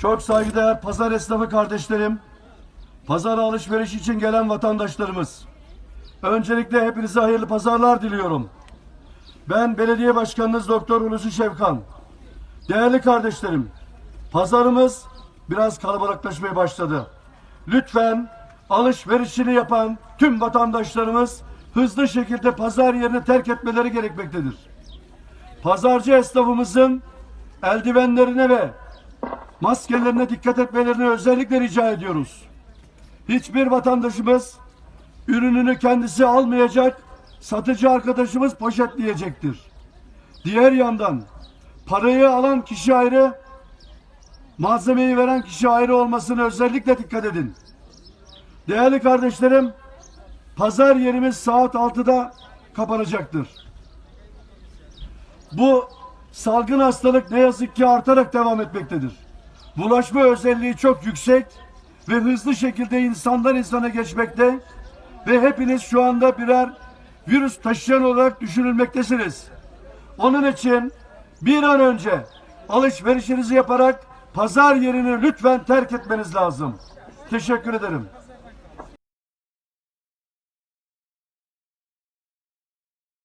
Çok saygıdeğer pazar esnafı kardeşlerim, pazara alışveriş için gelen vatandaşlarımız. Öncelikle hepinize hayırlı pazarlar diliyorum. Ben belediye başkanınız Doktor Hulusi Şevkan. Değerli kardeşlerim, pazarımız biraz kalabalıklaşmaya başladı. Lütfen alışverişini yapan tüm vatandaşlarımız hızlı şekilde pazar yerini terk etmeleri gerekmektedir. Pazarcı esnafımızın eldivenlerine ve maskelerine dikkat etmelerini özellikle rica ediyoruz. Hiçbir vatandaşımız ürününü kendisi almayacak, satıcı arkadaşımız poşetleyecektir. Diğer yandan parayı alan kişi ayrı, malzemeyi veren kişi ayrı olmasını özellikle dikkat edin. Değerli kardeşlerim, pazar yerimiz saat 6'da kapanacaktır. Bu salgın hastalık ne yazık ki artarak devam etmektedir. Bulaşma özelliği çok yüksek ve hızlı şekilde insandan insana geçmekte ve hepiniz şu anda birer virüs taşıyan olarak düşünülmektesiniz. Onun için bir an önce alışverişinizi yaparak pazar yerini lütfen terk etmeniz lazım. Teşekkür ederim.